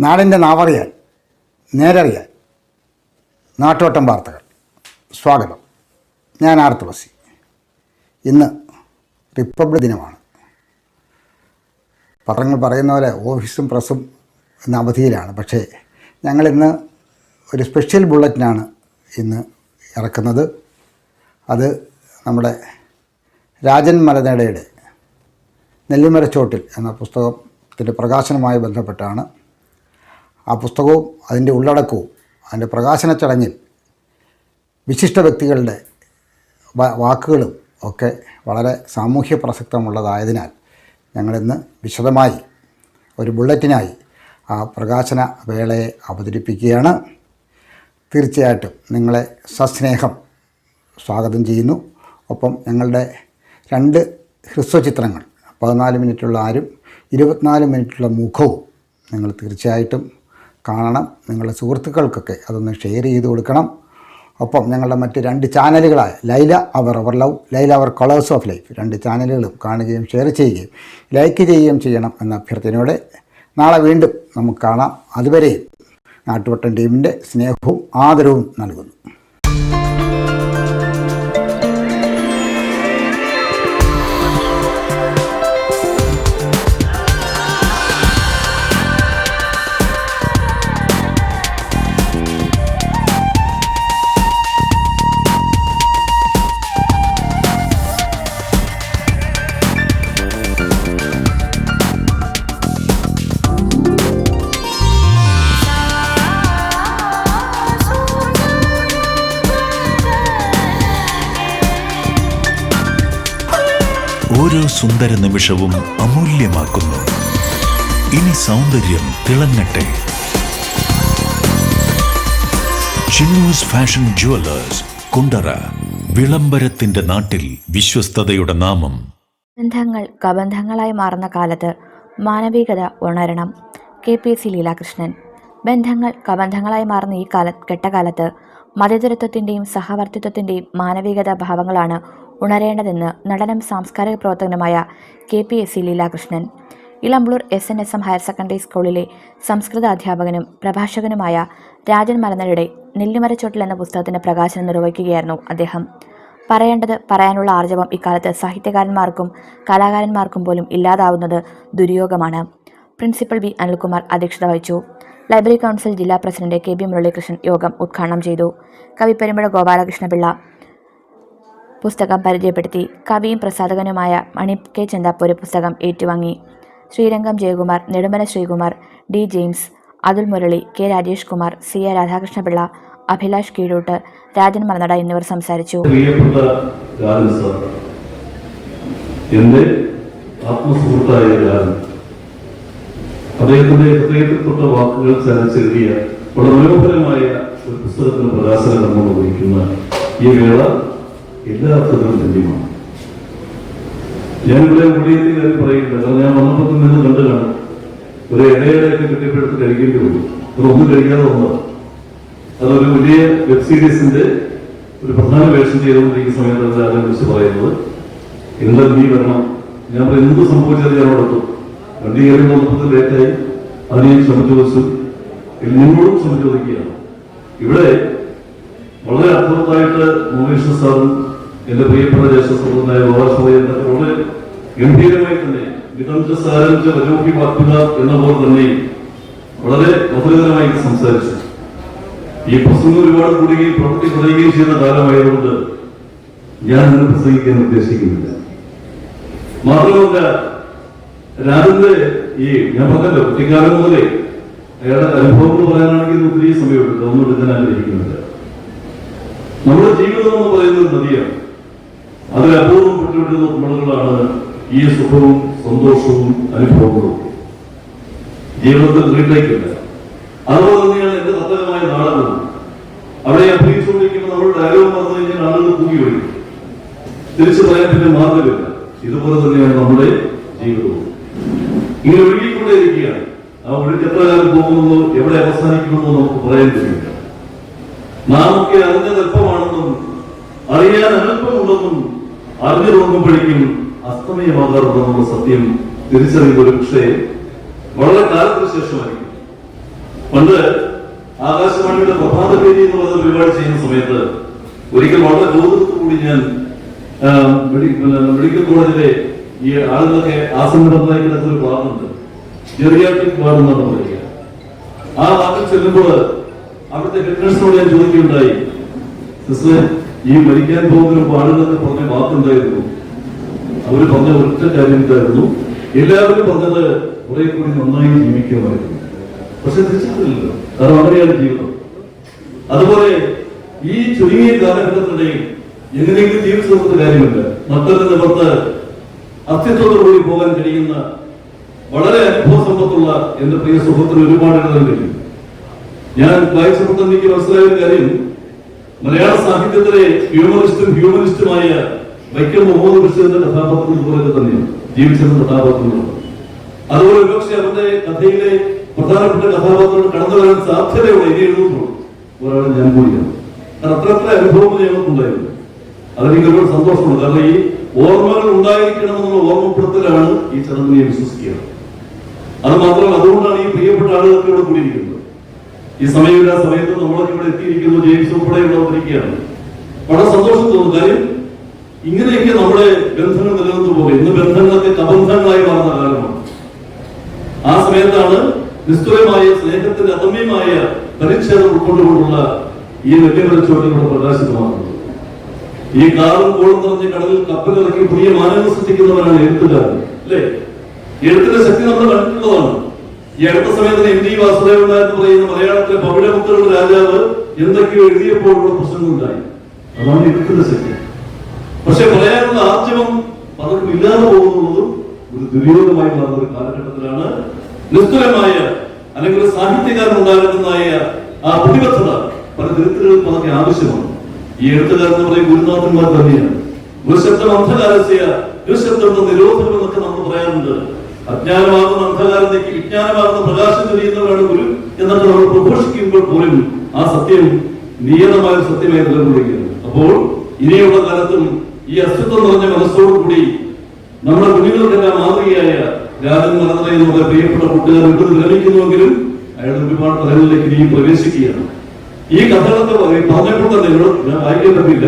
നാടിന്റെ നാവറിയാൻ നേരറിയാൻ നാട്ടോട്ടം വാർത്തകൾ. സ്വാഗതം. ഞാൻ ആർ തുളസി. ഇന്ന് റിപ്പബ്ലിക് ദിനമാണ്. പത്രങ്ങൾ പറയുന്ന പോലെ ഓഫീസും പ്രസ്സും ഇന്ന് അവധിയിലാണ്. പക്ഷേ ഞങ്ങളിന്ന് ഒരു സ്പെഷ്യൽ ബുള്ളറ്റിനാണ് ഇന്ന് ഇറക്കുന്നത്. അത് നമ്മുടെ രാജൻ മലനേടയുടെ നെല്ലിമരച്ചോട്ടിൽ എന്ന പുസ്തകത്തിന്റെ പ്രകാശനവുമായി ബന്ധപ്പെട്ടാണ്. ആ പുസ്തകവും അതിന്റെ ഉള്ളടക്കവും അതിന്റെ പ്രകാശന ചടങ്ങിൽ വിശിഷ്ട വ്യക്തികളുടെ വാക്കുകളും ഒക്കെ വളരെ സാമൂഹ്യ പ്രസക്തമുള്ളതായതിനാൽ ഞങ്ങളിന്ന് വിശദമായി ഒരു ബുള്ളറ്റിനായി ആ പ്രകാശന വേളയെ അവതരിപ്പിക്കുകയാണ്. തീർച്ചയായിട്ടും നിങ്ങളെ സസ്നേഹം സ്വാഗതം ചെയ്യുന്നു. ഒപ്പം ഞങ്ങളുടെ രണ്ട് ഹ്രസ്വചിത്രങ്ങൾ പതിനാല് മിനിറ്റുള്ള ആരും ഇരുപത്തിനാല് മിനിറ്റുള്ള മുഖവും നിങ്ങൾ തീർച്ചയായിട്ടും കാണണം. നിങ്ങളുടെ സുഹൃത്തുക്കൾക്കൊക്കെ അതൊന്ന് ഷെയർ ചെയ്ത് കൊടുക്കണം. ഒപ്പം ഞങ്ങളുടെ മറ്റ് രണ്ട് ചാനലുകളായ ലൈല അവർ അവർ ലവ് ലൈല അവർ കളേഴ്സ് ഓഫ് ലൈഫ് രണ്ട് ചാനലുകളും കാണുകയും ഷെയർ ചെയ്യുകയും ലൈക്ക് ചെയ്യുകയും ചെയ്യണം എന്ന അഭ്യർത്ഥനയോടെ നാളെ വീണ്ടും നമുക്ക് കാണാം. അതുവരെയും നാട്ടുവട്ടം ടീമിന്റെ സ്നേഹവും ആദരവും നൽകുന്നു. സുന്ദര നിമിഷവും അമൂല്യമാക്കുന്നു. ഇനി സൗന്ദര്യം തിളങ്ങട്ടെ. ചിന്നൂസ് ഫാഷൻ ജുവലേഴ്സ് കുണ്ടറ വിളംബരത്തിന്റെ നാട്ടിൽ വിശ്വസ്തതയുടെ നാമം. ബന്ധങ്ങൾ കബന്ധങ്ങളായി മാറുന്ന കാലത്ത് മാനവികത ഉണരണം. K P C Leelakrishnan. ബന്ധങ്ങൾ കബന്ധങ്ങളായി മാറുന്ന ഈ കാല കെട്ടകാലത്ത് മതേതരത്വത്തിന്റെയും സഹവർത്തിത്വത്തിന്റെയും മാനവികത ഭാവങ്ങളാണ് ഉണരേണ്ടതെന്ന് നടനം സാംസ്കാരിക പ്രവർത്തകനുമായ K P S C Leelakrishnan. Elampalloor S N S M higher secondary സ്കൂളിലെ സംസ്കൃത അധ്യാപകനും പ്രഭാഷകനുമായ രാജൻ മലനടയുടെ നെല്ലിമരച്ചോട്ടിൽ എന്ന പുസ്തകത്തിന്റെ പ്രകാശനം നിർവഹിക്കുകയായിരുന്നു അദ്ദേഹം. പറയേണ്ടത് പറയാനുള്ള ആർജവം ഇക്കാലത്ത് സാഹിത്യകാരന്മാർക്കും കലാകാരന്മാർക്കും പോലും ഇല്ലാതാവുന്നത് ദുര്യോഗമാണ്. പ്രിൻസിപ്പൽ വി അനിൽകുമാർ അധ്യക്ഷത വഹിച്ചു. ലൈബ്രറി കൗൺസിൽ ജില്ലാ പ്രസിഡന്റ് കെ ബി മുരളീകൃഷ്ണൻ യോഗം ഉദ്ഘാടനം ചെയ്തു. കവി പെരുമ്പഴ ഗോപാലകൃഷ്ണപിള്ള പുസ്തകം പരിചയപ്പെടുത്തി. കവിയും പ്രസാധകനുമായ മണി കെ ചെന്താപ്പൂര് പുസ്തകം ഏറ്റുവാങ്ങി. Sreerangam Jayakumar Nedumala Sreekumar D James Athul Murali K Rajesh Kumar C A Radhakrishnapillai Abhilash Keezhoottu Rajan Malanada എന്നിവർ സംസാരിച്ചു. ആത്മസുഹൃത്തായ അദ്ദേഹത്തിന്റെ ഹൃദയത്തിൽ തൊട്ട വാക്കുകൾ ചലച്ചെഴുതിയ വളരെ മനോഹരമായ ഒരു പുസ്തകത്തിന് പ്രകാശനം നടന്നുകൊണ്ടിരിക്കുന്ന ഈ വേള എല്ലാ അർത്ഥത്തിലും ധന്യമാണ് ഇവിടെ മുടിയത്തിൽ കാര്യം പറയുന്നില്ല കാരണം ഞാൻ വന്നപ്പോൾ നിന്ന് കണ്ടു കാണും. ഒരു ഇടയിലൊക്കെ കെട്ടിപ്പടുത്ത് കഴിക്കേണ്ടി വന്നു. അതൊന്നും കഴിക്കാതെ വന്നതാണ് അതൊരു വലിയ വെബ് സീരീസിന്റെ ഒരു പ്രധാന വേഷം ചെയ്തുകൊണ്ടിരിക്കുന്ന സമയത്ത് അതിനെ കുറിച്ച് പറയുന്നത്. എന്താ നീ വരണം? ഞാൻ എന്ത് സംഭവിച്ചത് ഞാൻ അവിടെ കയറി വന്നപ്പോൾ ലേറ്റായി അതിന് ഞാൻ ക്ഷമ ചോദിച്ചു ഇത് നിങ്ങളോടും ക്ഷമ ഇവിടെ വളരെ അർത്ഥവത്തായിട്ട് മോഹേഷ് സാറും എന്റെ പ്രിയപ്പെട്ട ജ്യേഷ്ഠ സുഹൃത്തായ ഗോപാലസ്വാമിയൊക്കെ വളരെ ഗംഭീരമായി തന്നെ വിതംജ സാരംജ വജോഹി പാർട്ടികൾ എന്ന പോലെ തന്നെ വളരെ മധുരകരമായി സംസാരിച്ചു. ഈ പ്രസംഗം ഒരുപാട് കൂടുകയും പ്രവൃത്തി കുറയുകയും ചെയ്യുന്ന കാലമായതുകൊണ്ട് ഞാൻ ഇന്ന് പ്രസംഗിക്കാൻ ഉദ്ദേശിക്കുന്നില്ല. മാത്രമല്ല രാജന്റെ ഈ ഞാൻ പറഞ്ഞല്ലോ പോലെ അയാളുടെ അനുഭവം അനുഭവങ്ങൾ പറയാനാണെങ്കിൽ ഒത്തിരി സമയമെടുക്കും. ഒന്നും എടുക്കാൻ ആഗ്രഹിക്കുന്നില്ല നമ്മുടെ ജീവിതം എന്ന് പറയുന്നത് നദിയാണ്. അതിൽ അപൂർവം പെട്ടുവിടുന്ന കുമളകളാണ് ഈ സുഖവും സന്തോഷവും അനുഭവങ്ങളും. ജീവിതത്തിൽ നീട്ടേക്കില്ല അതുപോലെ തന്നെയാണ് എന്റെ തത്വമായ നാടകം. അവിടെ അഭിനയിച്ചുകൊണ്ടിരിക്കുമ്പോൾ നമ്മൾ ഡയലോഗ് പറഞ്ഞു കഴിഞ്ഞാൽ ആളുകൾ തൂങ്ങി വരും. തിരിച്ചു പറയാൻ പിന്നെ മാർഗമില്ല. ഇതുപോലെ തന്നെയാണ് നമ്മുടെ ജീവിതവും. ഇങ്ങനെ ഒഴുകിക്കൊണ്ടേയിരിക്കുകയാണ് ആ ഒഴുക്ക് എത്ര കാലം പോകുന്നു എവിടെ അവസാനിക്കുന്നു നമുക്ക് പറയാൻ കഴിയില്ല. നാം ഒക്കെ അറിഞ്ഞത് എളുപ്പമാണെന്നും അറിയാൻ അല്പമുണ്ടെന്നും അറിഞ്ഞു നോക്കുമ്പോഴേക്കും അസ്തമയമാകാറുണ്ടെന്നുള്ള സത്യം തിരിച്ചറിയുന്ന ഒരു പക്ഷേ വളരെ കാലത്തിന് ശേഷമായിരിക്കും. പണ്ട് ആകാശവാണിയുടെ പ്രഭാത പേരി എന്ന് പറയുന്ന പരിപാടി ചെയ്യുന്ന സമയത്ത് ഒരിക്കൽ വളരെ ഗൗരവത്തോടുകൂടി ഞാൻ മെഡിക്കൽ കോളേജിലെ ഈ ആളുകളൊക്കെ ആസന്നമായി കിടക്കുന്ന ഒരു വാർഡുണ്ട് ജെറിയാട്രിക് വാർഡ് എന്നാണ് പറയുക. ആ വാർഡിൽ ചെല്ലുമ്പോൾ അവിടുത്തെ ഹെഡ്നേഴ്സിനോട് ഞാൻ ചോദിക്കുകയുണ്ടായി. സിസ്റ്റർ ഈ മരിക്കാൻ പോകുന്ന ആളുകളൊക്കെ പറഞ്ഞ വാക്കുണ്ടായിരുന്നു. അവർ പറഞ്ഞ ഒറ്റ കാര്യം ഇതായിരുന്നു. എല്ലാവരും പറഞ്ഞത് കുറെ കൂടി നന്നായി ജീവിക്കുമായിരുന്നു. പക്ഷെ തിരിച്ചറിയില്ലല്ലോ കാരണം അങ്ങനെയാണ് ജീവിതം. അതുപോലെ ഈ ചുരുങ്ങിയ കാലഘട്ടത്തിനിടയിൽ എങ്ങനെയെങ്കിലും ജീവിച്ചു നോക്കുന്ന കാര്യമില്ല. മറ്റൊരു നിവർത്ത് അസ്തിത്വത്തോടുകൂടി പോകാൻ കഴിയുന്ന വളരെ അനുഭവ സമ്പത്തുള്ള എന്റെ പ്രിയ സുഹൃത്തിന് ഒരുപാട് കഴിയും ഞാൻ തന്നെ എനിക്ക് മനസ്സിലായ ഒരു കാര്യം. മലയാള സാഹിത്യത്തിലെ ഹ്യൂമറിസ്റ്റും ഹ്യൂമനിസ്റ്റുമായ വൈക്കം മുഹമ്മദ് ബഷീറിന്റെ കഥാപാത്രം പോലെ തന്നെയാണ്. ജീവിച്ചിരുന്ന കഥാപാത്രങ്ങളുണ്ട് അതുപോലെ ഒരുപക്ഷെ അവരുടെ കഥയിലെ പ്രധാനപ്പെട്ട കഥാപാത്രങ്ങൾ കടന്നു വരാൻ സാധ്യതയുള്ള ഇനി എഴുതുമ്പോൾ ഒരാൾ ഞാൻ കൂടിയാണ്. കാരണം അത്ര അത്ര അനുഭവങ്ങൾ ഞങ്ങൾക്കുണ്ടായിരുന്നു. അതെനിക്ക് ഒരുപാട് സന്തോഷമുണ്ട്. കാരണം ഈ ഓർമ്മകൾ ഉണ്ടായിരിക്കണമെന്നുള്ള ഓർമ്മപ്പെടുത്തലാണ് ഈ ചടങ്ങിനെ വിശ്വസിക്കുക അത് മാത്രമല്ല അതുകൊണ്ടാണ് ഈ പ്രിയപ്പെട്ട ആളുകൾക്ക് ഇവിടെ കൂടിയിരിക്കുന്നത്. ഈ സമയമില്ല സമയത്ത് നമ്മളൊക്കെ ഇവിടെ എത്തിയിരിക്കുന്നു ജെയിംസ് വന്നിരിക്കുകയാണ് വളരെ സന്തോഷം തോന്നുന്നു കാര്യം ഇങ്ങനെയൊക്കെ നമ്മുടെ ബന്ധങ്ങൾ നിലനിന്നു പോകും. ഇന്ന് ബന്ധങ്ങളൊക്കെ കബന്ധങ്ങളായി മാറുന്ന കാലമാണ്. ആ സമയത്താണ് നിസ്തുലമായ സ്നേഹത്തിന്റെ അദമ്യമായ പരിച്ഛേദം ഉൾക്കൊണ്ടുകൊണ്ടുള്ള ഈ നെല്ലിമരച്ചോട്ടിലൂടെ പ്രകാശിതമാകുന്നത്. ഈ കാറും കോളും നിറഞ്ഞ കടലിൽ കപ്പലിറക്കി പുതിയ മാനങ്ങൾ സൃഷ്ടിക്കുന്നവരാണ് എഴുത്തുകാരൻ അല്ലേ? എഴുത്തിന്റെ ശക്തി നമ്മൾ കണ്ടിട്ടുള്ളതാണ് ഈ അടുത്ത സമയത്ത് എം ഡി വാസുദേവൻ എന്ന് പറയുന്ന മലയാളത്തിലെ പവിഴമുക്കളുടെ രാജാവ് എന്തൊക്കെയോ എഴുതിയപ്പോഴുള്ള പ്രശ്നങ്ങളുണ്ടായി. അതാണ് എഴുത്തിന്റെ ശക്തി. പക്ഷെ പറയാനുള്ള ആർജവം പലർക്കും ഇല്ലാതെ പോകുന്നുള്ളതും ഒരു ദുര്യോഗമായി മാറുന്ന ഒരു കാലഘട്ടത്തിലാണ് നിസ്തുലമായ അല്ലെങ്കിൽ സാഹിത്യകാരൻ ഉണ്ടാകുന്നതായ ആ പ്രതിബദ്ധത പല തിരുത്തലുകൾക്കും അതൊക്കെ ആവശ്യമാണ്. ഈ എഴുത്തുകാരൻ എന്ന് പറയുന്ന ഗുരുനാഥന്മാർ തന്നെയാണ്. ഒരു ശബ്ദം അന്ധകാരസ്യ ഒരു നിരോധനം എന്നൊക്കെ നമ്മൾ പറയാറുണ്ട്. അജ്ഞാനമാകുന്ന അന്ധകാരത്തേക്ക് വിജ്ഞാനമാകുന്ന പ്രകാശം തെളിയുന്നവരാണ് ഗുരു എന്നൊക്കെ നമ്മൾ പ്രഘോഷിക്കുമ്പോൾ പോലും ആ സത്യം നിയതമായ സത്യമായി നിലകൊള്ളുകയാണ്. അപ്പോൾ ഇനിയുള്ള കാലത്തും ഈ അസ്തിത്വം നിറഞ്ഞ മനസ്സോടുകൂടി നമ്മുടെ കുഞ്ഞുങ്ങൾക്കെല്ലാം മാതൃകയായ രാജൻ മലനില നമ്മുടെ പ്രിയപ്പെട്ട കൂട്ടുകാർ വിട്ടു വിരമിക്കുന്നുവെങ്കിലും അയാൾ ഒരുപാട് തലങ്ങളിലേക്ക് ഇനിയും പ്രവേശിക്കുകയാണ്. ഈ കഥകളൊക്കെ പറയും. തന്നെ വായിക്കാൻ പറ്റില്ല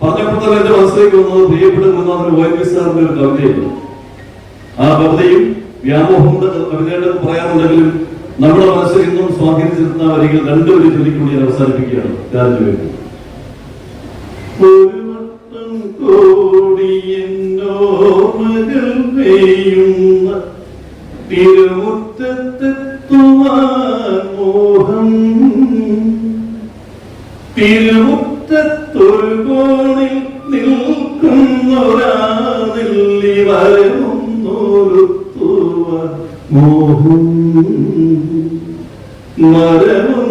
പറഞ്ഞപ്പോൾ തന്നെ എന്റെ മനസ്സിലേക്ക് വന്നത് പ്രിയപ്പെട്ട ഗുരുനാഥൻ ഒ എൻ സാറിന്റെ ഒരു കവിതയായിരുന്നു. ആ കവിതയും വ്യാമോഹം കവിതയുടെ പറയാറുണ്ടെങ്കിലും നമ്മുടെ മനസ്സിൽ ഇന്നും സ്വാധീനിച്ചിരുന്ന വരികൾ രണ്ടുപേരും കൂടി ഞാൻ അവസാനിപ്പിക്കുകയാണ്. രാജു ഒരു തിരുമുറ്റത്തെത്തുവാൻ മോഹം തിരുമുറ്റത്തൊരു കോണിൽ നിൽക്കുന്നൊരാ നെല്ലി വരമൊന്നൊരുത്തുവാൻ മോഹം മരമൊന്നൊരുത്തുവാൻ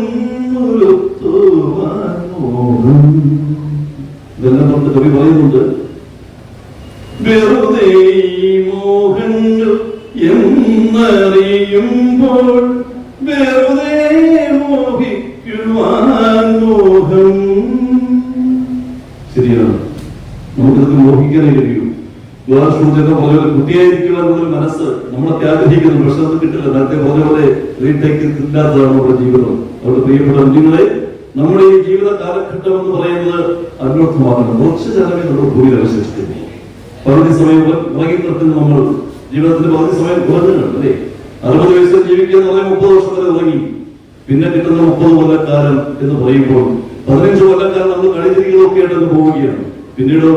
പോലെ എന്നൊരു മനസ്സ് നമ്മളൊക്കെ ആഗ്രഹിക്കുന്നു. പക്ഷെ അത് കിട്ടില്ല. നേരത്തെ പറഞ്ഞ പോലെ റീടേക്ക് ഇല്ലാത്തതാണ് നമ്മുടെ ജീവിതം. അവിടെ പ്രിയപ്പെട്ട കുഞ്ഞുങ്ങളെ നമ്മുടെ ഈ ജീവിത കാലഘട്ടം എന്ന് പറയുന്നത് അന്വർത്ഥമാക്കണം. കുറച്ച് ചെലവേ നമ്മൾ ഭൂമിയിൽ അവശേഷിക്കുന്നു പകുതി സമയം ഉറങ്ങി നിർത്തുന്ന നമ്മൾ. ജീവിതത്തിന്റെ പകുതി സമയം കുറഞ്ഞിട്ടുണ്ട് അല്ലേ? അറുപത് വയസ്സിൽ ജീവിക്കുക എന്ന് പറഞ്ഞാൽ മുപ്പത് വർഷം വരെ ഉറങ്ങി. പിന്നെ കിട്ടുന്ന മുപ്പത് കൊല്ലക്കാലം എന്ന് പറയുമ്പോൾ പതിനഞ്ച് കൊല്ലക്കാലം നമ്മൾ കളിതിരികളൊക്കെ ആയിട്ട് പോവുകയാണ്. പിന്നീട്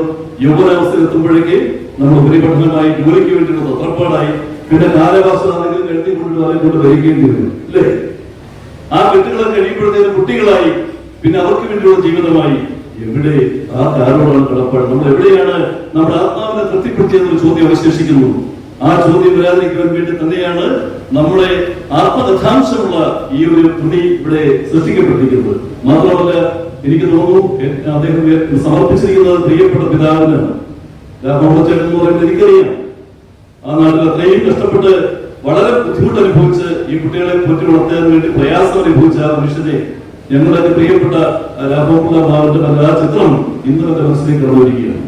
യൗവനാവസ്ഥയിൽ എത്തുമ്പോഴേക്ക് നമ്മൾ ഉപരിപഠനമായി ജോലിക്ക് വേണ്ടിയുള്ള തത്രപ്പാടായി പിന്നെ കാലഭാഷമാണെങ്കിലും എഴുതി കൊണ്ട് കൊണ്ട് വരികേണ്ടി വരും അല്ലേ? ആ കെട്ടുകളെ കഴിയുമ്പോഴത്തേക്ക് കുട്ടികളായി പിന്നെ അവർക്ക് വേണ്ടിയുള്ള ജീവിതമായി. എവിടെ ആ കാരോടാണ് കടപ്പാട്? നമ്മൾ എവിടെയാണ് നമ്മുടെ ആത്മാവിനെ തൃപ്തിപ്പെടുത്തിയെന്നൊരു ചോദ്യം അവശേഷിക്കുന്നു. ആ ചോദ്യം വരാതിരിക്കുവാൻ വേണ്ടി തന്നെയാണ് നമ്മുടെ ആത്മകഥാംശമുള്ള ഈ ഒരു തുണി ഇവിടെ സൃഷ്ടിക്കപ്പെട്ടിരിക്കുന്നത്. മാത്രമല്ല എനിക്ക് തോന്നുന്നു അദ്ദേഹം സമർപ്പിച്ചിരിക്കുന്നത് പ്രിയപ്പെട്ട പിതാവിനാണ് രാമോഹച്ചേട്ടൻ എന്ന് ആ നാട്ടിൽ അത്രയും കഷ്ടപ്പെട്ട് വളരെ ബുദ്ധിമുട്ട് അനുഭവിച്ച് ഈ കുട്ടികളെ പോറ്റി വളർത്താൻ വേണ്ടി പ്രയാസം അനുഭവിച്ച ആ മനുഷ്യനെ ഞങ്ങളുടെ പ്രിയപ്പെട്ട രാമോഹുല ബാബുന്റെ നല്ല ആ ചിത്രം ഇന്നും എന്റെ മനസ്സിലേക്ക് കടന്നിരിക്കുകയാണ്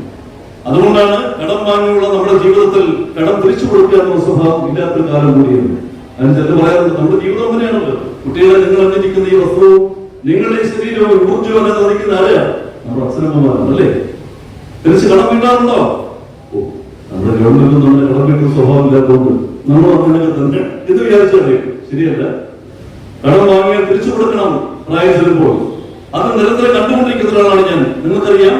അതുകൊണ്ടാണ് കടം വാങ്ങിയുള്ള നമ്മുടെ ജീവിതത്തിൽ കടം തിരിച്ചു കൊടുക്കുക എന്ന സ്വഭാവം ഇല്ലാത്തൊരു കാലം കൂടിയാണ്. അതിന് ചെന്ന് പറയാറുണ്ട് നമ്മുടെ ജീവിതം അങ്ങനെയാണല്ലോ. കുട്ടികളെ നിങ്ങൾ അന്വേഷിക്കുന്ന ഈ വസ്തുവും നിങ്ങളുടെ ശരീരവും ഊർജവും എന്നെ നയിക്കുന്ന ആരാ? നമ്മുടെ അച്ഛനമ്മമാരാണ് അല്ലേ? തിരിച്ച് കടം വീട്ടാറുണ്ടോ? ഓ നമ്മുടെ ഗവൺമെന്റ് നമ്മുടെ കടം വീട്ടുന്ന സ്വഭാവം ഇല്ലാത്തതുകൊണ്ട് നമ്മൾ അങ്ങനെ തന്നെ എന്ന് വിചാരിച്ചറിയും ശരിയല്ല. കടം വാങ്ങിയാൽ തിരിച്ചു കൊടുക്കണം പ്രായം ചെല്ലുമ്പോൾ അത് നിരന്തരം കണ്ടുകൊണ്ടിരിക്കുന്ന ഒരാളാണ് ഞാൻ. നിങ്ങൾക്കറിയാം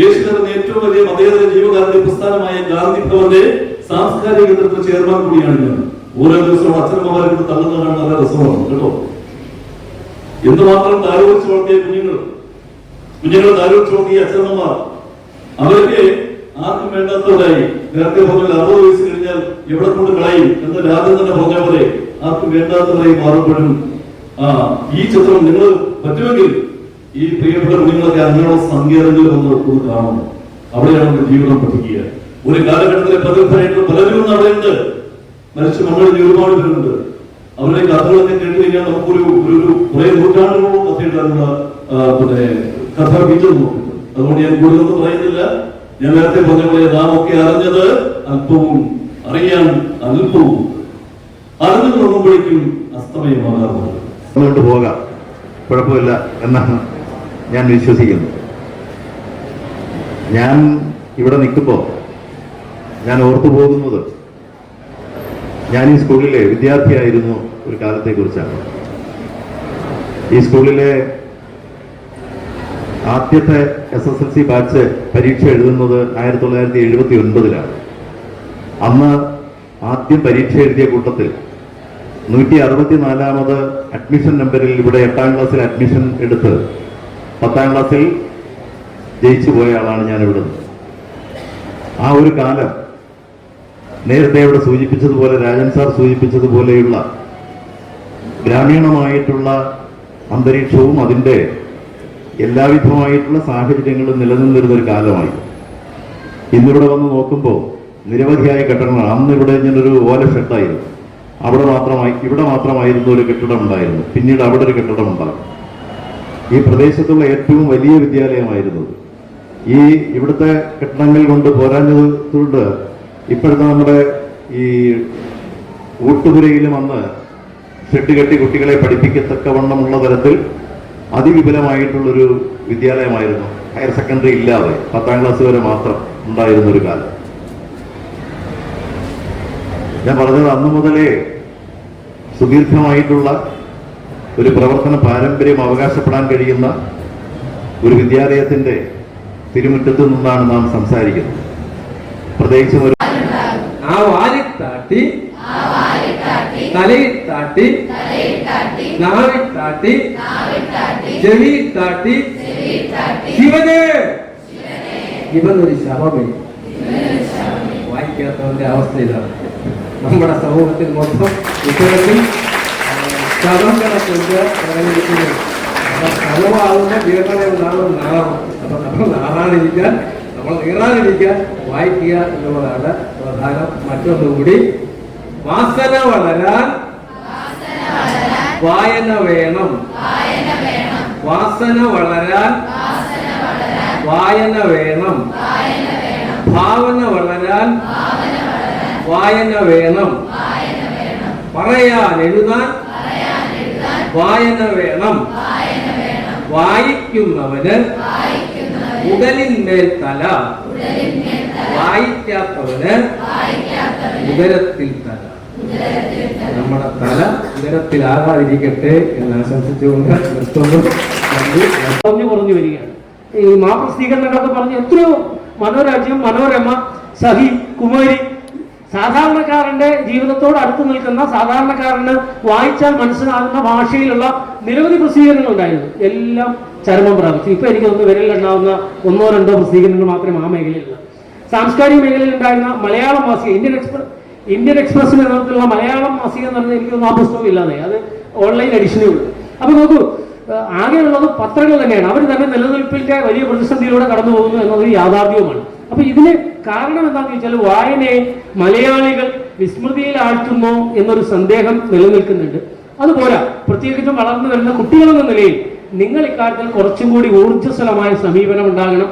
യേശു നടന്ന ഏറ്റവും വലിയ മതേതര ജീവകാരുണ്യ പ്രസ്ഥാനമായ ഗാന്ധി ഭവന്റെ സാംസ്കാരിക കേന്ദ്രത്തിൽ ചെയർമാൻ കൂടിയാണ് ഞാൻ. ഓരോ ദിവസവും അച്ഛനമ്മമാരെ കൊണ്ട് തള്ളുന്നതാണ് നല്ല രസമാണ് കേട്ടോ? എന്തുമാത്രം താരോപിച്ച് വളർത്തിയ കുഞ്ഞുങ്ങൾ? കുഞ്ഞുങ്ങൾ താരോപിച്ച് വളർത്തിയ അച്ഛനമ്മമാർ. അവർക്ക് ആർക്കും വേണ്ടാത്തവരായി നേരത്തെ പറഞ്ഞ അറുപത് വയസ്സ് കഴിഞ്ഞാൽ എവിടെ കൊണ്ട് കളയും? എന്ന് രാജ്യം തന്നെ പറഞ്ഞ പോലെ ആർക്കും വേണ്ടാത്തവരായി മാറുമ്പോഴും ആ ഈ ചിത്രം നിങ്ങൾ പറ്റുമെങ്കിൽ ഈ പ്രിയപ്പെട്ട കുഞ്ഞുങ്ങളൊക്കെ അങ്ങനെയുള്ള സങ്കേതങ്ങളിൽ ഒന്ന് ഒന്ന് കാണണം. അവിടെയാണ് നമ്മുടെ ജീവിതം പഠിക്കുക ഒരു കാലഘട്ടത്തിലെ പ്രഗത്ഭരായിട്ടുള്ള പലരും അവിടെയുണ്ട് മരിച്ചു നമ്മളിൽ ഒരുപാട് പേരുണ്ട്. അവരുടെ കഥകളൊക്കെ കേട്ട് കഴിഞ്ഞാൽ നമുക്കൊരു ഒരു ഒരു കുറെ നൂറ്റാണ്ടുകളോളം കഥയുണ്ടായിരുന്ന പിന്നെ കഥ വീട്ടിൽ നോക്കിയിട്ടുണ്ട് അതുകൊണ്ട് ഞാൻ കൂടുതലൊന്നും പറയുന്നില്ല. ഞാൻ നേരത്തെ പറഞ്ഞ പോലെ നാം ഒക്കെ അറിഞ്ഞത് അല്പവും അറിയാൻ അല്പവും അറിഞ്ഞു തുടങ്ങുമ്പോഴേക്കും അസ്തമയമാകാറുണ്ട് പോകാം. കുഴപ്പമില്ല എന്നാണ് ഞാൻ വിശ്വസിക്കുന്നു. ഞാൻ ഇവിടെ നിൽക്കുമ്പോൾ ഞാൻ ഓർത്തു പോകുന്നത് ഞാൻ ഈ സ്കൂളിലെ വിദ്യാർത്ഥിയായിരുന്നു ഒരു കാലത്തെ കുറിച്ചാണ് ഈ സ്കൂളിലെ ആദ്യത്തെ S S L C batch പരീക്ഷ എഴുതുന്നത് ആയിരത്തി തൊള്ളായിരത്തി എഴുപത്തി ഒൻപതിലാണ് അന്ന് ആദ്യം പരീക്ഷ എഴുതിയ കൂട്ടത്തിൽ നൂറ്റി അറുപത്തിനാലാമത് അഡ്മിഷൻ നമ്പറിൽ ഇവിടെ എട്ടാം ക്ലാസ്സിൽ അഡ്മിഷൻ എടുത്ത് പത്താം ക്ലാസ്സിൽ ജയിച്ചു പോയ ആളാണ് ഞാൻ ഇവിടുന്ന് ആ ഒരു കാലം നേരത്തെ ഇവിടെ സൂചിപ്പിച്ചതുപോലെ രാജൻ സാർ സൂചിപ്പിച്ചതുപോലെയുള്ള ഗ്രാമീണമായിട്ടുള്ള അന്തരീക്ഷവും അതിന്റെ എല്ലാവിധമായിട്ടുള്ള സാഹചര്യങ്ങളും നിലനിന്നിരുന്ന ഒരു കാലമായി. ഇന്നിവിടെ വന്ന് നോക്കുമ്പോൾ നിരവധിയായ കെട്ടിടങ്ങൾ. അന്ന് ഇവിടെ ഇങ്ങനൊരു ഓല ഷെഡായിരുന്നു. അവിടെ മാത്രമായി ഇവിടെ മാത്രമായിരുന്നു ഒരു കെട്ടിടം ഉണ്ടായിരുന്നു പിന്നീട് അവിടെ ഒരു കെട്ടിടം ഉണ്ടാകും ഈ പ്രദേശത്തുള്ള ഏറ്റവും വലിയ വിദ്യാലയമായിരുന്നു ഈ ഇവിടുത്തെ കെട്ടിടങ്ങൾ കൊണ്ട് പോരാഞ്ഞത് കൊണ്ട് ഇപ്പോഴത്തെ നമ്മുടെ ഈ ഊട്ടുപുരയിലും അന്ന് ഷെഡ് കെട്ടി കുട്ടികളെ പഠിപ്പിക്കത്തക്കവണ്ണമുള്ള തരത്തിൽ അതിവിപുലമായിട്ടുള്ളൊരു വിദ്യാലയമായിരുന്നു. ഹയർ സെക്കൻഡറി ഇല്ലാതെ പത്താം ക്ലാസ് വരെ മാത്രം ഉണ്ടായിരുന്ന ഒരു കാലം. ഞാൻ പറഞ്ഞത് അന്നു മുതലേ സുദീർഘമായിട്ടുള്ള ഒരു പ്രവർത്തന പാരമ്പര്യം അവകാശപ്പെടാൻ കഴിയുന്ന ഒരു വിദ്യാലയത്തിന്റെ തിരുമുറ്റത്തു നിന്നാണ് നാം സംസാരിക്കുന്നത്. പ്രത്യേകിച്ചും ഒരു ആ വാലിത്താട്ടി താട്ടി നാവിട്ടാട്ടി താട്ടി ശിവന്! ഇവനൊരു ശവമേ. വായിക്കാത്തവന്റെ അവസ്ഥ ഇതാണ്. നമ്മുടെ സമൂഹത്തിൽ മൊത്തം ഇത്തരത്തിൽ ശവങ്ങളെ കൊണ്ട് ഇറങ്ങിയിരിക്കുന്നു ശവമാകുന്ന ജീവനെ ഉണ്ടാകുന്ന നാളാണ് അപ്പൊ നമ്മൾ നാളാണിരിക്കാൻ നമ്മൾ നീറാതിരിക്കാൻ വായിക്കുക എന്നുള്ളതാണ് പ്രധാനം. മറ്റൊന്നുകൂടി വാസന വളരാൻ വായന വേണം. വാസന വളരാൻ വായന വേണം. ഭാവന വളരാൻ വായന വേണം. പറയാൻ എഴുതാൻ വായന വേണം. വായിക്കുന്നവന് ഉടലിന്മേൽ തല. വായിക്കാത്തവന് ഉദരത്തിൽ തല. നമ്മുടെ തല ഇതരത്തിലാകാതിരിക്കട്ടെ എന്ന് ആശംസിച്ചുകൊണ്ട് നിർത്തുന്നു. പറഞ്ഞു കുറഞ്ഞു വരികയാണ്. ഈ മാപ്രസിദ്ധീകരണങ്ങളൊക്കെ പറഞ്ഞ് എത്രയോ മനോരാജ്യം മനോരമ സഹി കുമാരി സാധാരണക്കാരന്റെ ജീവിതത്തോട് അടുത്ത് നിൽക്കുന്ന സാധാരണക്കാരന് വായിച്ചാൽ മനസ്സിലാകുന്ന ഭാഷയിലുള്ള നിരവധി പ്രസിദ്ധീകരണങ്ങൾ ഉണ്ടായിരുന്നു എല്ലാം ചരമം പ്രാപിച്ചു. ഇപ്പൊ എനിക്ക് ഒന്ന് വിരലിലുണ്ടാവുന്ന ഒന്നോ രണ്ടോ പ്രസിദ്ധീകരണങ്ങൾ മാത്രമേ ആ മേഖലയിലുള്ളൂ. സാംസ്കാരിക മേഖലയിൽ ഉണ്ടായിരുന്ന മലയാളം മാസിക ഇന്ത്യൻ എക്സ്പ്രസ് ഇന്ത്യൻ എക്സ്പ്രസ് നേതൃത്വത്തിലുള്ള മലയാളം മാസിക എന്ന് പറഞ്ഞാൽ എനിക്കൊന്നും ആ പുസ്തകം ഇല്ലാതെ അത് ഓൺലൈൻ എഡിഷനേ ഉള്ളൂ അപ്പൊ നോക്കൂ ആകെയുള്ളത് പത്രങ്ങൾ തന്നെയാണ്. അവർ തന്നെ നിലനിൽപ്പിന്റെ വലിയ പ്രതിസന്ധിയിലൂടെ കടന്നു പോകുന്നു എന്നതൊരു യാഥാർത്ഥ്യവുമാണ്. അപ്പൊ ഇതിന് കാരണം എന്താണെന്ന് വെച്ചാൽ വായനയെ മലയാളികൾ വിസ്മൃതിയിൽ ആഴ്ത്തുന്നു എന്നൊരു സന്ദേഹം നിലനിൽക്കുന്നുണ്ട്. അതുപോരാ പ്രത്യേകിച്ചും വളർന്നു വരുന്ന കുട്ടികളെന്ന നിലയിൽ നിങ്ങൾ ഇക്കാര്യത്തിൽ കുറച്ചും കൂടി ഊർജസ്വലമായ സമീപനം ഉണ്ടാകണം.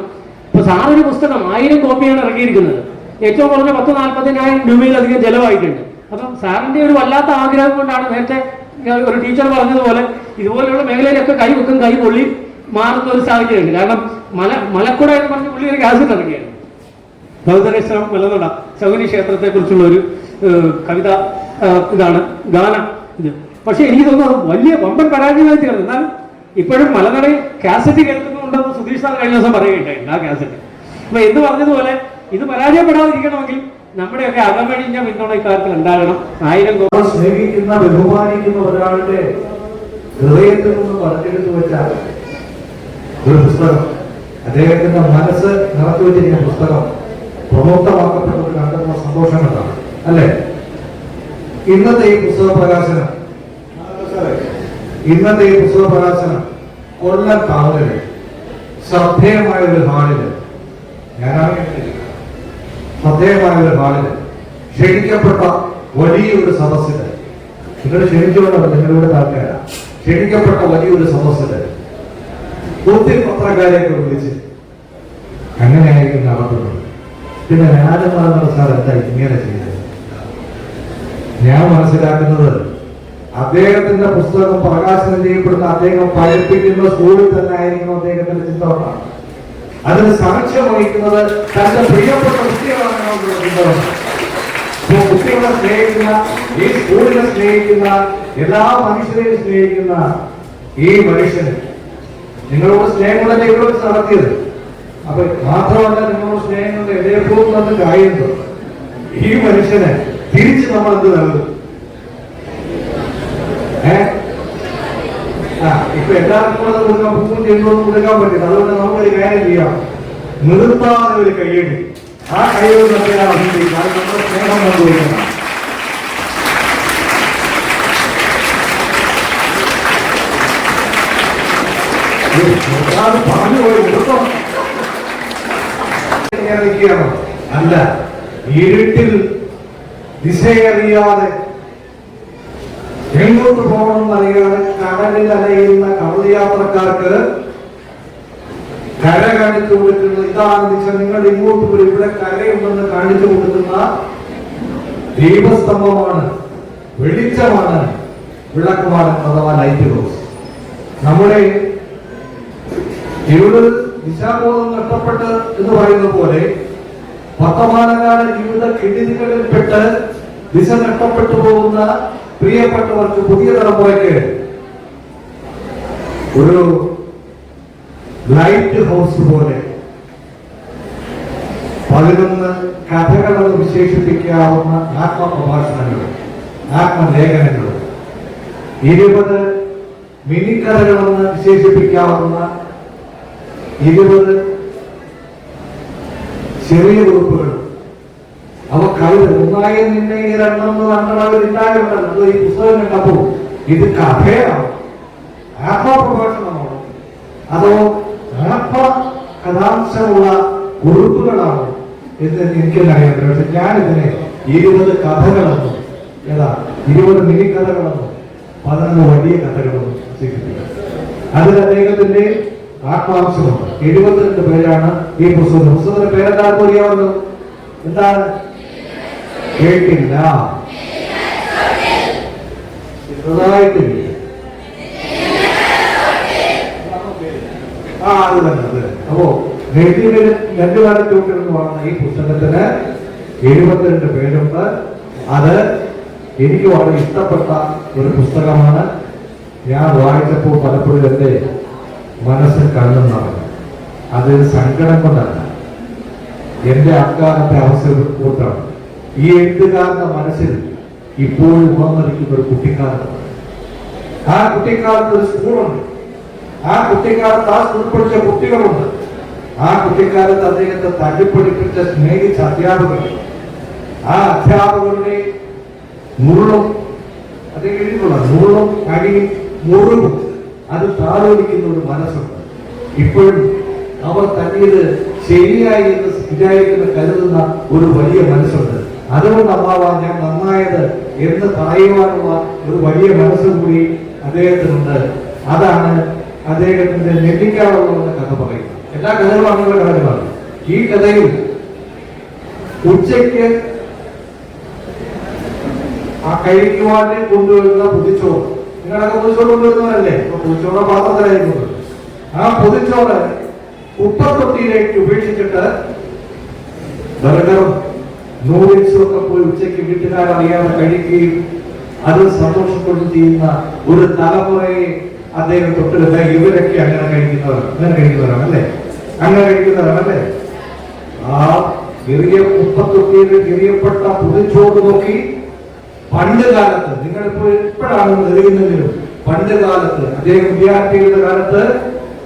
ഇപ്പൊ സാറൊരു പുസ്തകം ആയിരം കോപ്പിയാണ് ഇറങ്ങിയിരിക്കുന്നത് ഏറ്റവും കുറഞ്ഞ പത്ത് നാൽപ്പതിനായിരം രൂപയിലധികം ചെലവായിട്ടുണ്ട് അപ്പം സാറിന്റെ ഒരു വല്ലാത്ത ആഗ്രഹം കൊണ്ടാണ് നേരത്തെ ഒരു ടീച്ചർ പറഞ്ഞതുപോലെ ഇതുപോലെയുള്ള മേഖലയിലൊക്കെ കൈ വെക്കും കൈ പൊള്ളി മാറുന്ന ഒരു സാഹചര്യമുണ്ട് കാരണം മല മലക്കുട എന്ന് പറഞ്ഞ പുള്ളി ഒരു ഗ്യാസിൽ ഇറങ്ങിയാണ് ഭൗതരേശ്വരം മലനട ശകുനി ക്ഷേത്രത്തെ കുറിച്ചുള്ള ഒരു കവിത ഇതാണ് ഗാന ഇത് പക്ഷെ എനിക്ക് തോന്നുന്നു വലിയ വമ്പൻ പരാജയമായി തീർന്നു എന്നാൽ ഇപ്പോഴും മലനടയിൽ കാസറ്റ് കേൾക്കുന്നുണ്ടെന്ന് സുധീഷ് സാർ കഴിഞ്ഞ ദിവസം പറയുകയുണ്ടായിരുന്നു ആ കാസറ്റ് അപ്പൊ എന്ന് പറഞ്ഞതുപോലെ ഇത് പരാജയപ്പെടാതിരിക്കണമെങ്കിൽ നമ്മുടെയൊക്കെ അകമഴിഞ്ഞ പിന്തുണ ഇക്കാര്യത്തിൽ ഉണ്ടാകണം. ആയിരം സ്നേഹിക്കുന്ന ബഹുമാനിക്കുന്ന ഒരാളുടെ ഹൃദയത്തിൽ നിന്ന് പറഞ്ഞെടുത്തു വെച്ചാൽ ഒരു പുസ്തകം. അദ്ദേഹത്തിന്റെ മനസ്സ് നിറച്ചു വെച്ചിരിക്കുന്ന പുസ്തകം പ്രമുക്തമാക്കപ്പെട്ടത് കണ്ടെത്തുന്ന സന്തോഷം കണ്ടാണ്. അല്ലേ? ഇന്നത്തെ ഈ പുസ്തക പ്രകാശനം ഇന്നത്തെ ഈ പുസ്തക പ്രകാശനം കൊല്ലം കാവലിൽ ശ്രദ്ധേയമായ ഒരു ഹാളിൽ. ഞാനാണ് ശ്രദ്ധേയമായ ഒരു ബാലന് ക്ഷണിക്കപ്പെട്ട വലിയൊരു സദസ്സിന് നിങ്ങൾ ക്ഷണിച്ചുകൊണ്ട് നിങ്ങളുടെ താല്പര്യ ക്ഷണിക്കപ്പെട്ട വലിയൊരു സദസ്സിന് ഒത്തിരി പത്രക്കാരെയൊക്കെ വിളിച്ച് അങ്ങനെയായിരിക്കും നടത്തുന്നത്. പിന്നെ രാജമാനന്ദ സാർ എന്താ ഇങ്ങനെ ചെയ്തത് ഞാൻ മനസ്സിലാക്കുന്നത് അദ്ദേഹത്തിന്റെ പുസ്തകം പ്രകാശനം ചെയ്യപ്പെടുന്ന അദ്ദേഹം പഠിപ്പിക്കുന്ന സ്കൂളിൽ തന്നെ ആയിരിക്കും അദ്ദേഹത്തിന്റെ ചിന്ത കൊണ്ടാണ് അതിന് സാക്ഷ്യം വഹിക്കുന്നത് തന്റെ പ്രിയപ്പെട്ട കുട്ടികളാണ് ചിന്ത കൊണ്ടാണ് ഇപ്പൊ കുട്ടികളെ സ്നേഹിക്കുന്ന ഈ സ്കൂളിനെ സ്നേഹിക്കുന്ന എല്ലാ മനുഷ്യരെയും സ്നേഹിക്കുന്ന ഈ മനുഷ്യന് നിങ്ങളോട് സ്നേഹം കൊണ്ടല്ലേ ഇവിടെ വെച്ച് നടത്തിയത്. അപ്പൊ മാത്രമല്ല നിങ്ങളോട് സ്നേഹങ്ങളുടെ കൊണ്ട് എതിർപ്പവും കായുന്നത് ഈ മനുഷ്യനെ തിരിച്ച് നമ്മൾ എന്ത് നൽകും? ഏ? ആ ഇപ്പൊ എല്ലാവർക്കും കൂടെ കൊടുക്കാൻ പൂവും ചെയ്യുന്നതും കൊടുക്കാൻ പറ്റില്ല അതുകൊണ്ട് നമുക്കൊരു കാര്യം ചെയ്യാം. നിർത്താതെ ഒരു കയ്യടി. ആ കൈയോട് നമ്മളെ അഭിനയിക്കാം അത് നമ്മുടെ സ്നേഹം പങ്കുവയ്ക്കണം അത് പറഞ്ഞു പോയി. നിർത്തം ഇങ്ങനെ നിൽക്കുകയാണോ. അല്ല ഇരുട്ടിൽ ദിശയറിയാതെ എങ്ങോട്ട് പോകണം അറിയാതെ കടലിൽ അലയുന്ന കടൽ യാത്രക്കാർക്ക് കര കാണിച്ചു കൊടുക്കുന്നത് ഇതാണെന്ന് വെച്ചാൽ നിങ്ങൾ ഇങ്ങോട്ട് പോയി ഇവിടെ കരയുണ്ടെന്ന് കാണിച്ചു കൊടുക്കുന്ന ദീപസ്തംഭമാണ് വെളിച്ചമാണ് വിളക്കുമാണ് അഥവാ ലൈറ്റ് ഹൗസ് നമ്മുടെ ജീവിത ദിശാബോധം നഷ്ടപ്പെട്ട് എന്ന് പറയുന്ന പോലെ വർത്തമാനകാല ജീവിത കെടുതികളിൽപ്പെട്ട് ദിശ നഷ്ടപ്പെട്ടു പോകുന്ന പ്രിയപ്പെട്ടവർക്ക് പുതിയ തലമുറയ്ക്ക് ഒരു ലൈറ്റ് ഹൗസ് പോലെ പതിനൊന്ന് കഥകളെന്ന് വിശേഷിപ്പിക്കാവുന്ന ആത്മപ്രഭാഷണങ്ങൾ ആത്മലേഖനങ്ങൾ ഇരുപത് മിനിക്കഥകളെന്ന് വിശേഷിപ്പിക്കാവുന്ന ഇരുപത് ചെറിയ കുറിപ്പുകൾ കവിത ഒന്നായി നിന്നെ ഈ രണ്ടെന്ന് രണ്ടളവിൽ ഉണ്ടായിട്ടുണ്ടല്ലോ ഈ പുസ്തകം കണ്ടപ്പോ ഇത് കഥയാണ് ആത്മപ്രഭാഷണമാണ് അതോ ആത്മ കഥാംശമുള്ള കുറിപ്പുകളാണ് എന്ന് എനിക്കറിയാം പക്ഷെ ഞാനിതിനെ ഇരുപത് കഥകളെന്നും ഏതാ ഇരുപത് മിനി കഥകളെന്നും പതിനൊന്ന് വലിയ കഥകളെന്നും സ്വീകരിക്കുക അതിൽ അദ്ദേഹത്തിന്റെ ആത്മാംശമുണ്ട്. എഴുപത്തിരണ്ട് പേരാണ് ഈ പുസ്തകം. പുസ്തകത്തിന്റെ പേരെന്താണെന്ന് അറിയാമല്ലോ എന്താണ്? കേട്ടില്ല. അപ്പോ രണ്ടു കാലത്ത് എന്ന് പറഞ്ഞ ഈ പുസ്തകത്തിന് എഴുപത്തിരണ്ട് പേരുണ്ട്. അത് എനിക്ക് വളരെ ഇഷ്ടപ്പെട്ട ഒരു പുസ്തകമാണ്. ഞാൻ വായിച്ചപ്പോൾ പലപ്പോഴും എന്റെ മനസ്സ് കണ്ണു നടന്നു അത് സങ്കടം കൊണ്ടല്ല. എന്റെ അക്കാലത്തെ അവസ്ഥ കൂട്ടാണ് ഈ എഴുത്തുകാരുടെ മനസ്സിൽ ഇപ്പോഴും ഉറന്നിരിക്കുന്ന ഒരു കുട്ടിക്കാലത്ത്. ആ കുട്ടിക്കാലത്ത് ഒരു സ്കൂളുണ്ട്. ആ കുട്ടിക്കാലത്ത് ആ സ്കൂൾ പഠിച്ച കുട്ടികളുണ്ട്. ആ കുട്ടിക്കാലത്ത് അദ്ദേഹത്തെ തല്ലിപ്പഠിപ്പിച്ച സ്നേഹിച്ച അധ്യാപകർ. ആ അധ്യാപകരുടെ മുള്ളും അദ്ദേഹം എഴുതിക്കൊള്ളാം മുള്ളും അടിയും മുറിവും അത് താലോലിക്കുന്ന ഒരു മനസ്സുണ്ട്. ഇപ്പോഴും അവർ തന്നിയത് ശരിയായി എന്ന് വിചാരിക്കുന്ന കരുതുന്ന ഒരു വലിയ മനസ്സുണ്ട്. അതുകൊണ്ട് അമ്മാവ ഞാൻ നന്നായത് എന്ന് പറയുവാനുള്ള ഒരു വലിയ മനസ്സ് കൂടി അദ്ദേഹത്തിനുണ്ട്. അതാണ് അദ്ദേഹത്തിന്റെ നെല്ലിക്കാവുള്ള കഥ പറയുന്നത്. എല്ലാ കഥകളും അങ്ങനെയുള്ള കഥകളാണ്. ഈ കഥയിൽ ഉച്ചയ്ക്ക് ആ കഴിക്കുവാനെ കൊണ്ടുവരുന്ന പുതിച്ചോറ്. നിങ്ങളൊക്കെ പുതിച്ചോറ് കൊണ്ടുവരുന്നവരല്ലേ? ഇപ്പൊ പാത്രത്തിലായിരുന്നു ആ പുതിച്ചോറ് കുപ്പത്തൊട്ടിയിലേക്ക് ഉപേക്ഷിച്ചിട്ട് ബർഗറും നൂഡിൽസും ഒക്കെ പോയി ഉച്ചയ്ക്ക് വീട്ടുകാരറിയാതെ കഴിക്കുകയും അത് സന്തോഷത്തോടെ ചെയ്യുന്ന ഒരു തലമുറയെ അദ്ദേഹം തൊട്ടെടുത്ത ഇവരൊക്കെ അങ്ങനെ കഴിക്കുന്നവർ അങ്ങനെ കഴിക്കുന്നവരാണ് അല്ലേ? അങ്ങനെ കഴിക്കുന്നവരാണ് ആ ചെറിയ കുപ്പത്തൊട്ടിയിൽ ചെറിയപ്പെട്ട പുതിച്ചോട് നോക്കി പണ്ട് കാലത്ത് നിങ്ങളിപ്പോ എപ്പോഴാണ് എറിയുന്നതിലും പണ്ട് കാലത്ത് അദ്ദേഹം വിദ്യാർത്ഥികളുടെ കാലത്ത്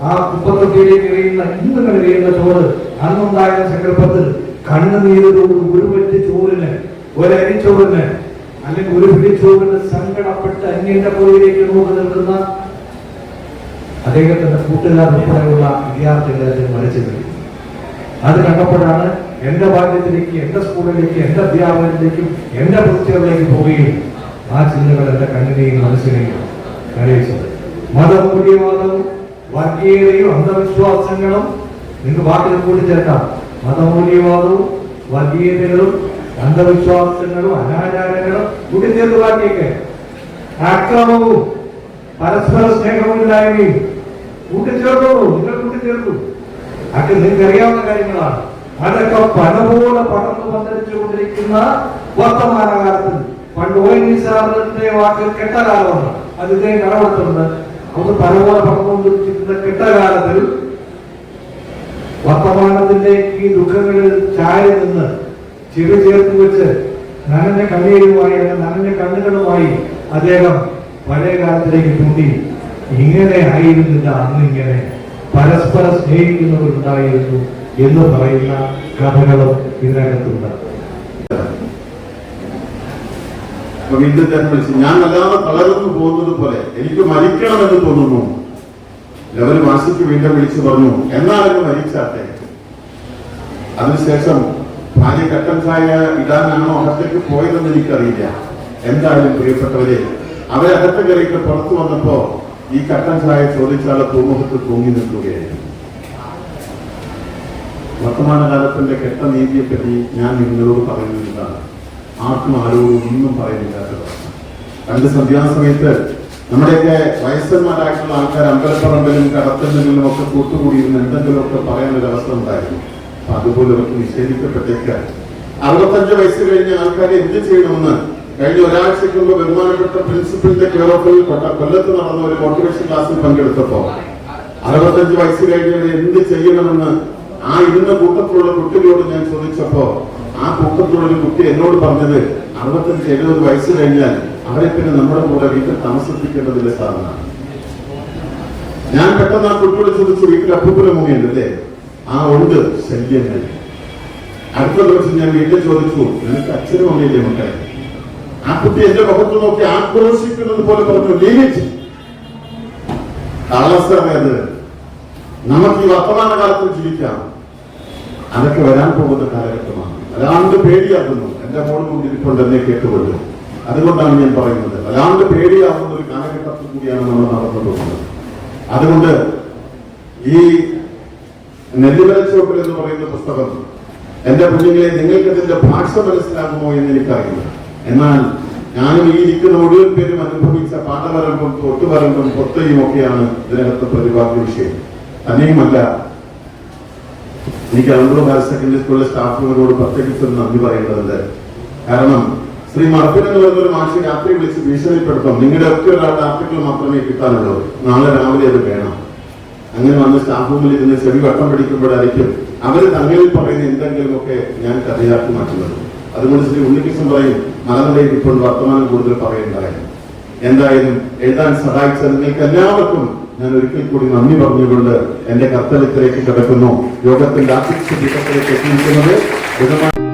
ആ കുപ്പത്തൊട്ടിയിലേക്ക് എറിയുന്ന ഇന്ന് നിങ്ങൾ എറിയുന്ന ചോറ് അന്നുണ്ടായിരുന്ന സങ്കല്പത്തിൽ കണ്ണുനീരോട് ഒരു പറ്റ് ചോറിന് ഒരു അരിച്ചോറിന് അല്ലെങ്കിൽ ഒരു പിടിച്ചോറിന് സങ്കടപ്പെട്ട് അന്യന്റെ പുറകിലേക്ക് നോക്കി നിൽക്കുന്ന അദ്ദേഹത്തിന്റെ കൂട്ടുകാർ വിദ്യാർത്ഥികളെ അദ്ദേഹം വരച്ചു അത് കണ്ടപ്പോഴാണ് എന്റെ ബാല്യത്തിലേക്ക് എന്റെ സ്കൂളിലേക്ക് എന്റെ അധ്യാപനത്തിലേക്കും എന്റെ പ്രതികളിലേക്ക് പോവുകയും ആ ചിന്തകൾ എന്റെ കണ്ണിനെയും മനസ്സിനെയും കരയിച്ചത്. മതമൂല്യവാദവും വർഗീയതയും അന്ധവിശ്വാസങ്ങളും നിങ്ങൾക്ക് വാക്കിൽ കൂട്ടിച്ചേർക്കാം മതമൂല്യവാദവും വർഗീയതകളും അന്ധവിശ്വാസങ്ങളും അനാചാരങ്ങളും കൂട്ടിച്ചേർത്ത് ബാക്കിയൊക്കെ അക്രമവും പരസ്പര സ്നേഹമില്ലായ്മയും കൂട്ടിച്ചേർത്തോളൂ നിങ്ങൾ കൂട്ടിച്ചേർത്തു അതൊക്കെ നിങ്ങൾക്ക് അറിയാവുന്ന കാര്യങ്ങളാണ് അതൊക്കെ പല പോലെ പടർന്നു പന്തലിച്ചുകൊണ്ടിരിക്കുന്ന വർത്തമാനകാലത്തിൽ പണ്ട് ഒ എൻ സാറിന്റെ വാക്കിൽ കെട്ടകാലമാണ് അത് ഇദ്ദേഹം കടമെടുത്തുണ്ട് അത് പല പോലെ പടർന്നുകൊണ്ടിരിക്കുന്ന കെട്ടകാലത്തിൽ വർത്തമാനത്തിന്റെ ഈ ദുഃഖങ്ങളിൽ ചായ നിന്ന് ചിറു ചേർത്ത് വെച്ച് നനഞ്ഞ കണ്ണീരുമായി അല്ലെങ്കിൽ നനഞ്ഞ കണ്ണുകളുമായി അദ്ദേഹം പഴയ കാലത്തിലേക്ക് കൂട്ടി. ഇങ്ങനെ ആയിരുന്നില്ല അന്ന് ഇങ്ങനെ പരസ്പരം സ്നേഹിക്കുന്നവരുണ്ടായിരുന്നു എന്ന് പറയുന്ന കഥകളും ഇതിനകത്തുണ്ട്. ഞാൻ അല്ലാതെ തളർന്നു പോകുന്നത് പോലെ. എനിക്ക് മരിക്കണമെന്ന് തോന്നുന്നു. ലവന് മാസിക്ക് വീണ്ടും വിളിച്ചു പറഞ്ഞു എന്നാലും മരിച്ചാട്ടെ അതിനുശേഷം ഭാര്യ കട്ടൻ ചായ ഇടാനാണോ അകത്തേക്ക് പോയതെന്ന് എനിക്കറിയില്ല. എന്തായാലും പ്രിയപ്പെട്ടവരെ അവരകത്ത് കയറിയിട്ട് പുറത്തു വന്നപ്പോ ഈ കട്ടൻ ചായ ചോദിച്ചാൽ പൂമുഖത്ത് തൂങ്ങി നിൽക്കുകയായിരുന്നു. വർത്തമാനകാലത്തിന്റെ കെട്ട നീതിയെ പറ്റി ഞാൻ നിങ്ങളോട് പറയുന്നില്ല ആർക്കും ആരോടും ഒന്നും പറയുന്നില്ലാത്തത് പണ്ട് സന്ധ്യാസമയത്ത് നമ്മുടെയൊക്കെ വയസ്സന്മാരായിട്ടുള്ള ആൾക്കാർ അമ്പലപ്പറമ്പിലും കടത്തലിലും ഒക്കെ കൂട്ടുകൂടിയിരുന്ന് എന്തെങ്കിലുമൊക്കെ അവസ്ഥ ഉണ്ടായിരുന്നു. അപ്പൊ അതുപോലെ അവർക്ക് നിഷേധിക്കപ്പെട്ടേക്ക. അറുപത്തഞ്ച് വയസ്സ് കഴിഞ്ഞ ആൾക്കാർ എന്ത് ചെയ്യണമെന്ന് കഴിഞ്ഞ ഒരാഴ്ചയ്ക്ക് മുമ്പ് ബഹുമാനപ്പെട്ട പ്രിൻസിപ്പലിന്റെ കെയർ ഓഫിൽ കൊല്ലത്ത് നടന്ന ഒരു മോട്ടിവേഷൻ ക്ലാസ്സിൽ പങ്കെടുത്തപ്പോ അറുപത്തഞ്ച് വയസ്സ് കഴിഞ്ഞവരെ എന്ത് ചെയ്യണമെന്ന് ആ ഇരുന്ന കൂട്ടത്തിലുള്ള കുട്ടികളോട് ഞാൻ ചോദിച്ചപ്പോ ആ കൂട്ടത്തിലുള്ള കുട്ടി എന്നോട് പറഞ്ഞത് അറുപത്തഞ്ച് എഴുപത് വയസ്സ് കഴിഞ്ഞാൽ അവരെ പിന്നെ നമ്മുടെ കൂടെ വീട്ടിൽ താമസിപ്പിക്കേണ്ടതില്ല സാധനമാണ് ഞാൻ പെട്ടെന്ന് ആ കുട്ടിയോട് ചോദിച്ചു വീട്ടിൽ അല്ലേ? ആ ഉണ്ട് ശല്യങ്ങൾ അടുത്ത ദിവസം ഞാൻ വീട്ടിൽ ചോദിച്ചു നിനക്ക് അച്ഛനും അമ്മയില്ലേ മക്കളെ? ആ കുട്ടി എന്റെ മുഖത്ത് നോക്കി ആക്രോശിക്കുന്നത് പോലെ പറഞ്ഞു ലീവിച്ച് അത്. നമുക്ക് ഈ വർത്തമാന കാലത്ത് ജീവിക്കാം. അതൊക്കെ വരാൻ പോകുന്ന കാലഘട്ടമാണ്. അതാണ്ട് പേടിയാക്കുന്നു എന്റെ മോൾ മുന്നിരിപ്പുണ്ട് എന്നെ കേട്ടുകൊള്ളു. അതുകൊണ്ടാണ് ഞാൻ പറയുന്നത്. വല്ലാണ്ട് പേടിയാവുന്ന ഒരു കാലഘട്ടത്തിൽ കൂടിയാണ് നമ്മൾ നടന്നു പോകുന്നത് അതുകൊണ്ട് ഈ നെല്ലുവരച്ചോപ്പിൽ എന്ന് പറയുന്ന പുസ്തകം എന്റെ കുഞ്ഞുങ്ങളെ നിങ്ങൾക്ക് ഇതിന്റെ ഭാഷ മനസ്സിലാകുമോ എന്ന് എനിക്കറിയില്ല. എന്നാൽ ഞാനും ഈ ഇരിക്കുന്ന മുഴുവൻ പേരും അനുഭവിച്ച പാഠവരമ്പും തൊട്ടുവരമ്പും പൊത്തയും ഒക്കെയാണ് ഇതിനകത്ത് പ്രതിപാദ്യ വിഷയം. തന്നെയുമല്ല എനിക്ക് അനന്തപുരം ഹയർ സെക്കൻഡറി സ്കൂളിലെ സ്റ്റാഫുകളോട് പ്രത്യേകിച്ച് നന്ദി പറയേണ്ടതുണ്ട്. കാരണം ശ്രീ മർഫിൻ എന്ന് ഒരു മാഷി രാത്രി വിളിച്ച് ഭീഷണിപ്പെടുത്തും. നിങ്ങളുടെ ഒക്കെ ഒരാളുടെ ആർട്ടിക്കിൾ മാത്രമേ കിട്ടാനുള്ളൂ. നാളെ രാവിലെ അത് വേണം. അങ്ങനെ വന്ന് സ്റ്റാഫ് റൂമിൽ ഇരുന്ന് ചെവി വട്ടം പിടിക്കുമ്പോഴായിരിക്കും അവർ തങ്ങളിൽ പറയുന്ന എന്തെങ്കിലും ഒക്കെ ഞാൻ കഥയാക്കി മാറ്റുന്നത്. അതുകൊണ്ട് ശ്രീ ഉണ്ണികൃഷ്ണൻ പറയും മലനിലയിൽ ഇപ്പോൾ വർത്തമാനം കൂടുതൽ പറയേണ്ടായി എന്തായാലും എഴുതാൻ സഹായിച്ച നിങ്ങൾക്ക് എല്ലാവർക്കും ഞാൻ ഒരിക്കൽ കൂടി നന്ദി പറഞ്ഞുകൊണ്ട് എന്റെ കർത്തവ്യത്തിലേക്ക് കിടക്കുന്നു. യോഗത്തിന്റെ ആശിച്ച് ദീപത്തിലേക്ക് എത്തിയിരിക്കുന്നത്